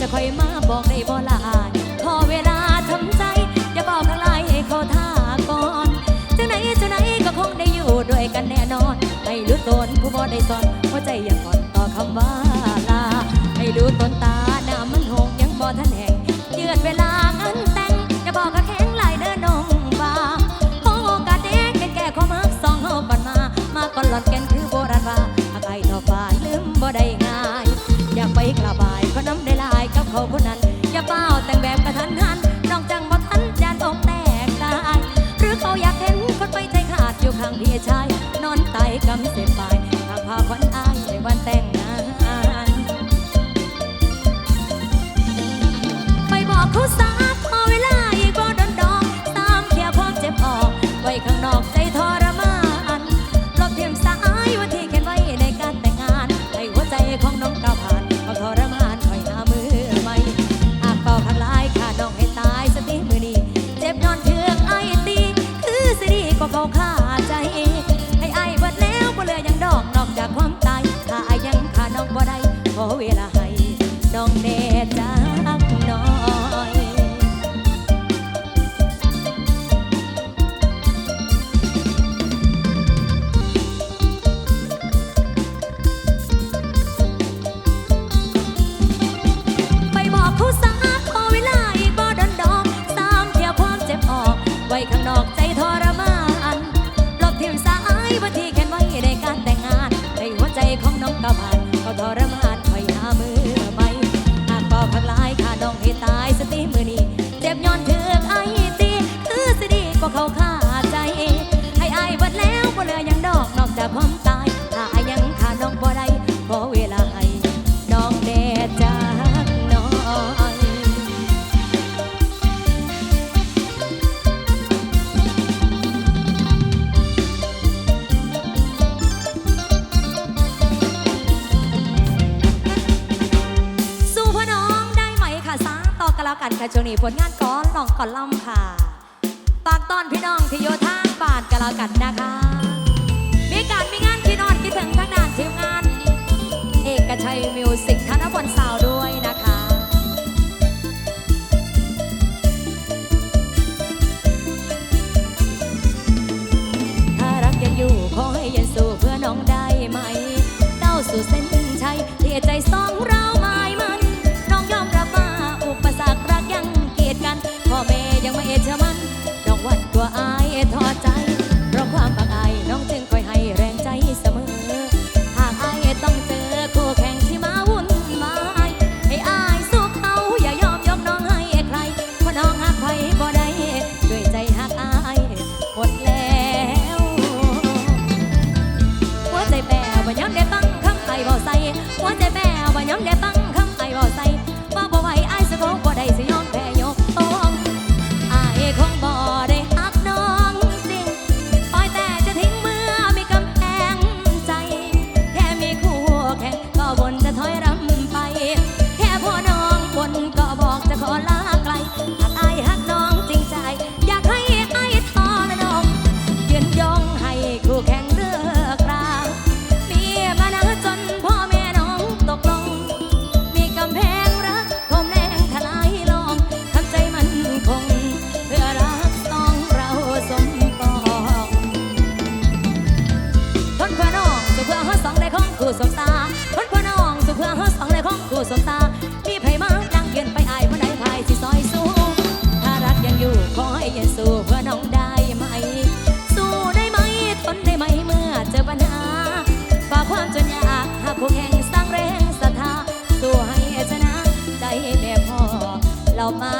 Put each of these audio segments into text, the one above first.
จะคอยมาบอกได้บ่ลาพอเวลาทำใจ อย่าบอกทางไลน์ให้เขาท่าก่อนจังไหนจังไหนก็คงได้อยู่ด้วยกันแน่นอนไม่รู้ตนผู้บ่ได้สอนหัวใจยังก่อนต่อคำว่าลาไม่รู้ตนตาหน้ามันหงยังบ่ทันแหงเยือดเวลาเงินแต่งอย่าบอกกับแข็งไหลเดินนองบ่าขอโอกาสเด็กแก่แก่ขอมักสองเฮาปันมา มาก่อนหลอนกันคือโบราณว่าหากไอ้ดอฟ้าลืมบ่ได้ง่าย อยากไปกลับ เปล่าแต่งแบบกระทันหัน ขอเวลาให้น้องแน่ ผลงานก้อนลองก่อนล่มค่ะฝากตอนพี่น้องที่อยู่ทางบ้านกันแล้วกันนะคะ มีการมีงานที่นอนคิดถึงทางนานทีมงาน เอกชัยมิวสิกธนพลสาวด้วยนะคะถ้ารักยังอยู่ขอให้ยันสู้เพื่อน้องได้ไหมเต้าสู่เส้นชัยเทียใจสองเรา 吗？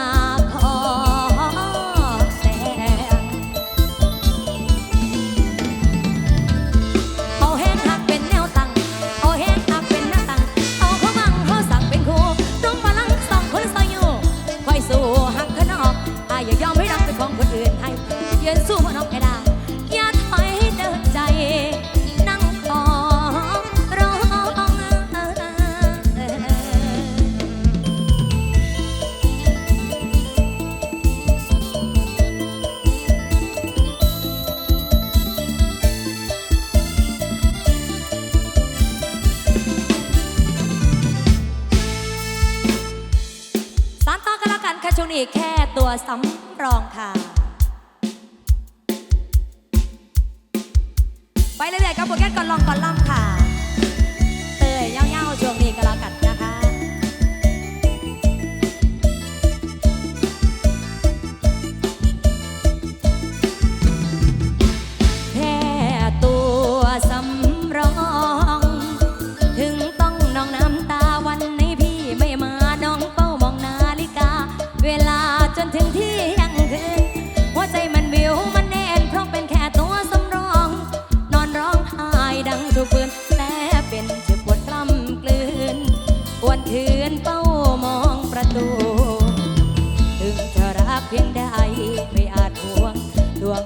นี่แค่ตัวสำรองค่ะ ไปเลยเยวกับบทแก้ก่อนลองก่อนล่ำค่ะ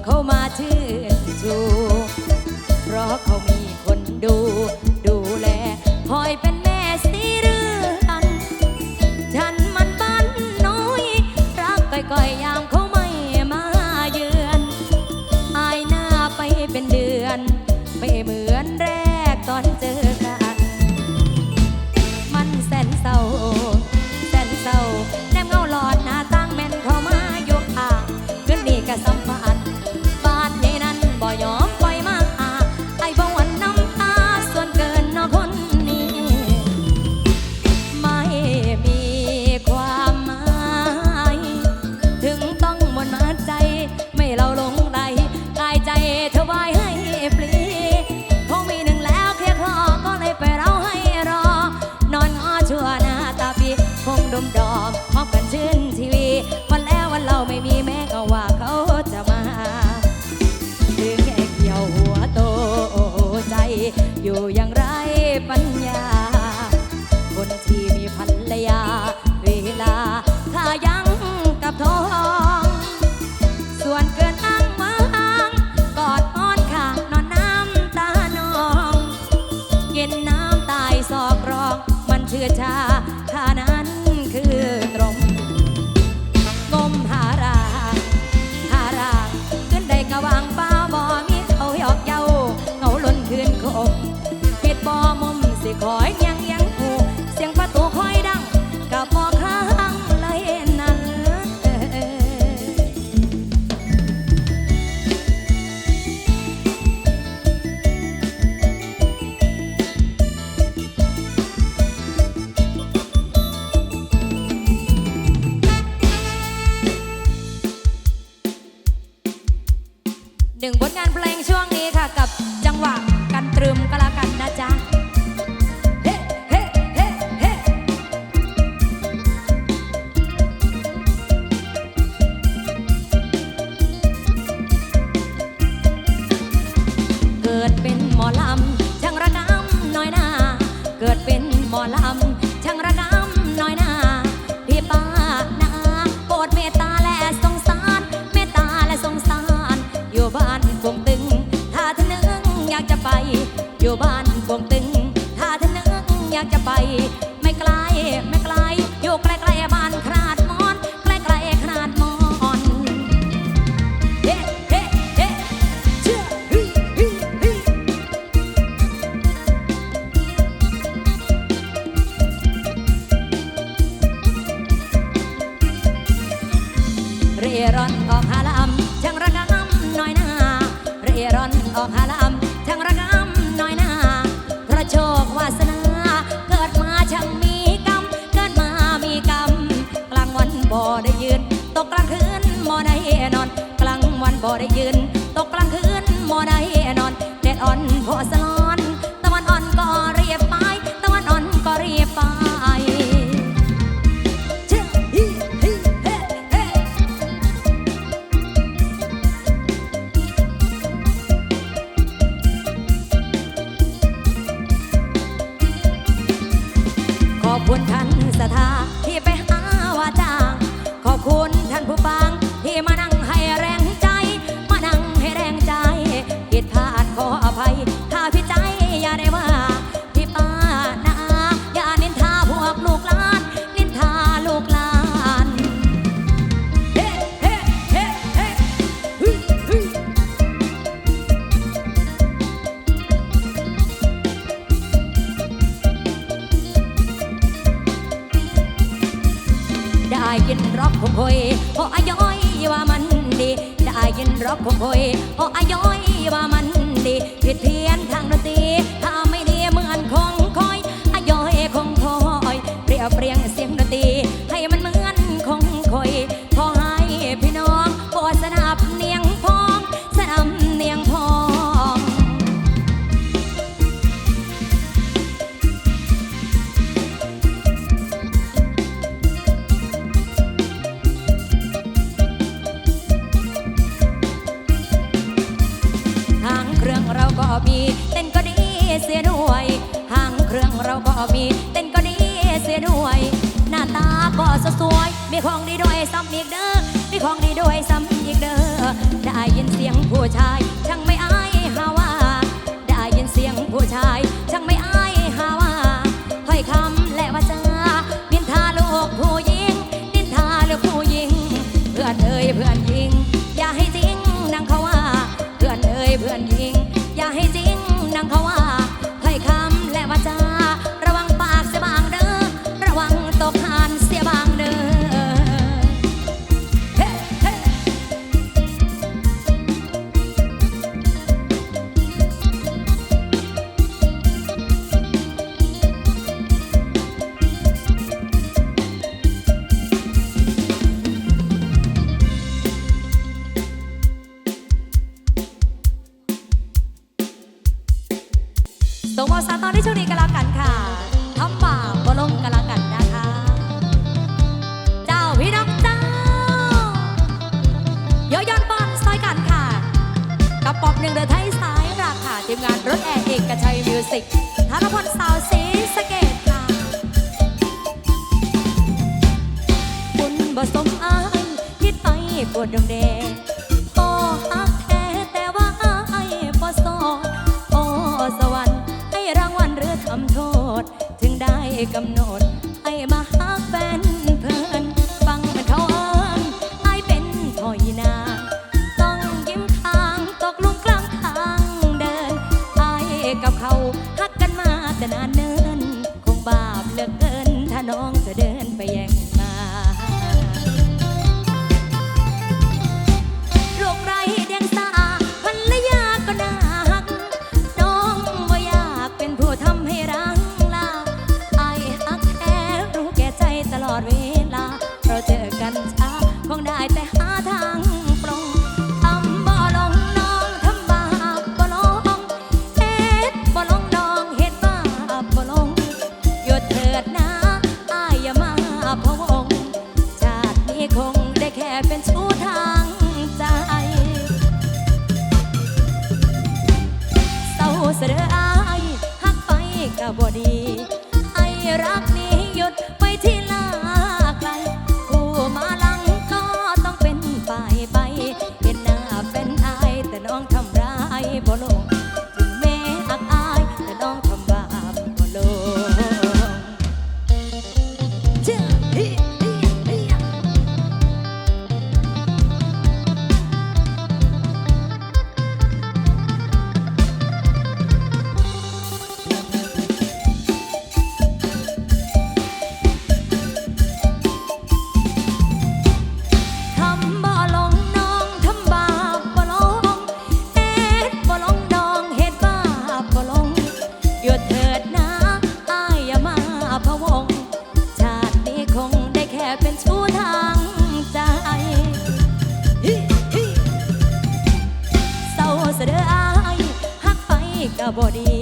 Comatis. นน้ำตายซอกรอง มันเชื่อชา บ่ได้ยืน ตกกลางคืนบ่ได้นอนแดดอ่อนพอสลอน ตะวันอ่อนก็เรียบไป ตะวันอ่อนก็เรียบไปขอบคุณท่านสถาที่ไปหาว่าจ้างขอบคุณท่านผู้ฟังที่มานั่ง ชาย ช่างไม่อายหาว่าถ้อยคำ ส่งมอสาตอนที่ช่วงนี้กันแล้วกันค่ะทำบาปบ่ลงกันแล้วกันนะคะ เจ้าพี่น้องเจ้าย้อย้อนบอลซอยกันค่ะ กับปอบหนึ่งเดือไทยสายราคาทีมงานรถแอร์เอกชัยมิวสิกธนพลสาวสีสเกตค่ะบุญบ่สมอายคิดไปปวดดงแดง กำหนดไอ้มาหักแฟนเพื่อนฟังมันเขาอ้างไอ้เป็นถอยนา ต้องยิ้มทางตกลงกลางทางเดินไอ้กับเขาหักกันมาแต่นานเนินคงบาปเหลือเกินถ้าน้อง บ่ดี ก็บ่ดี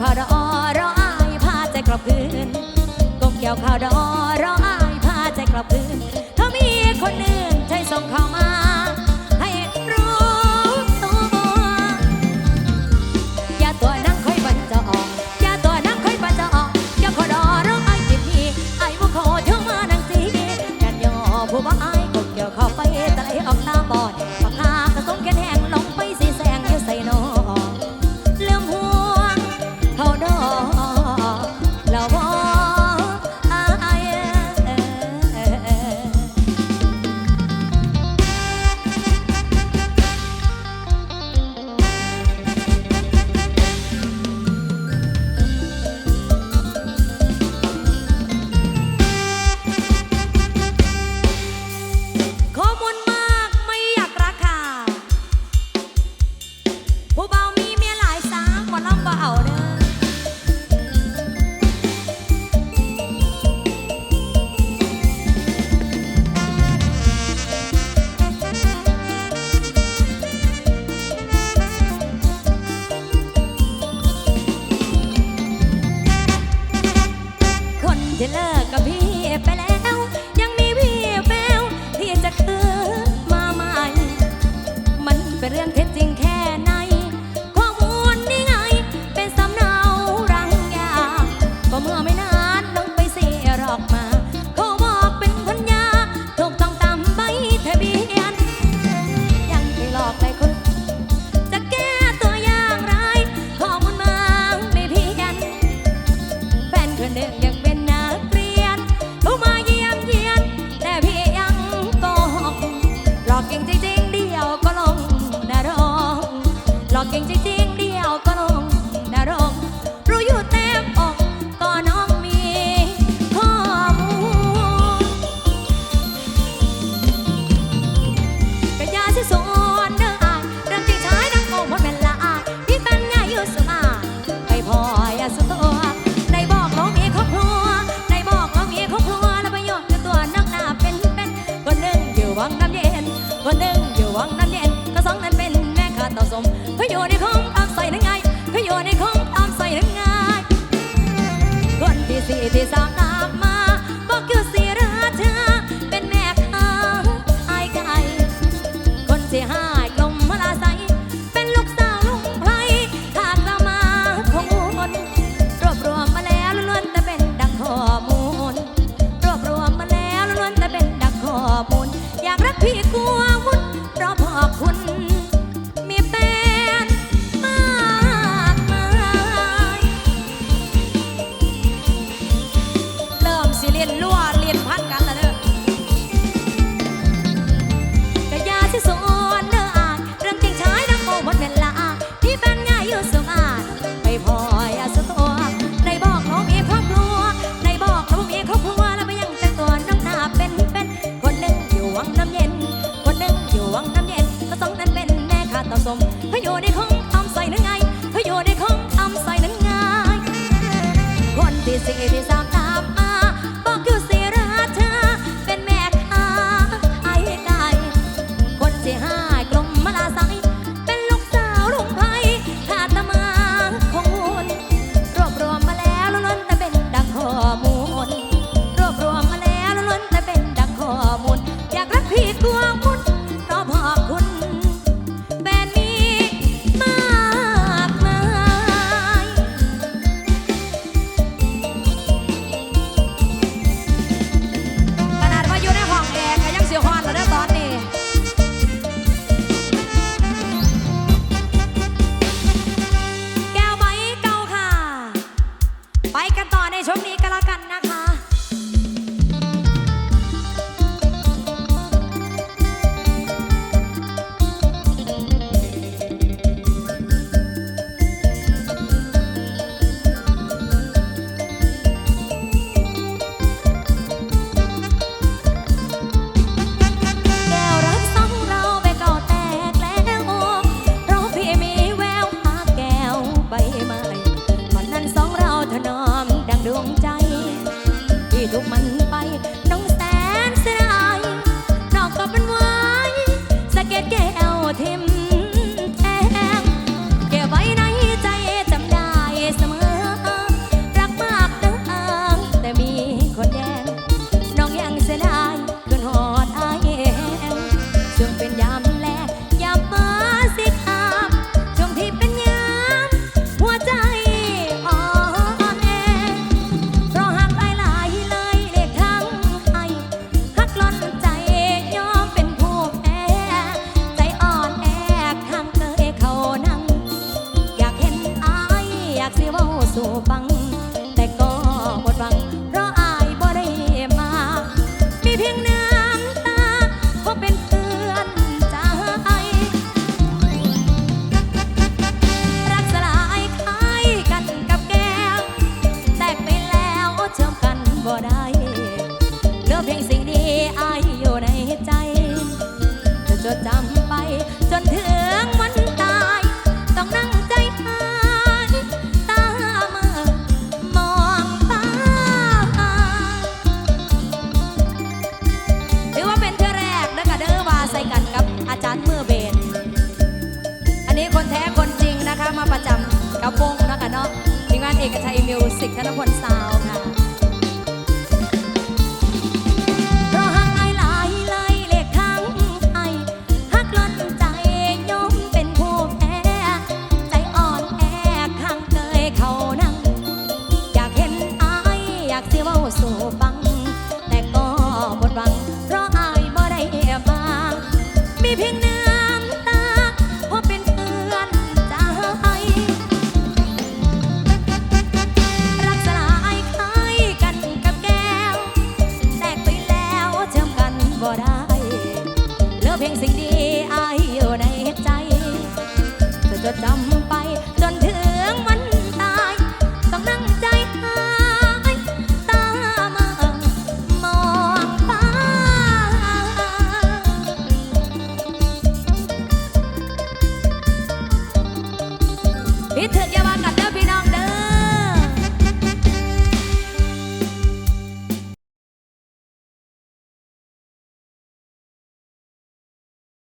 ข้าวดอรออายพาใจกลับคืนกบเกี่ยวข้าวดอรอ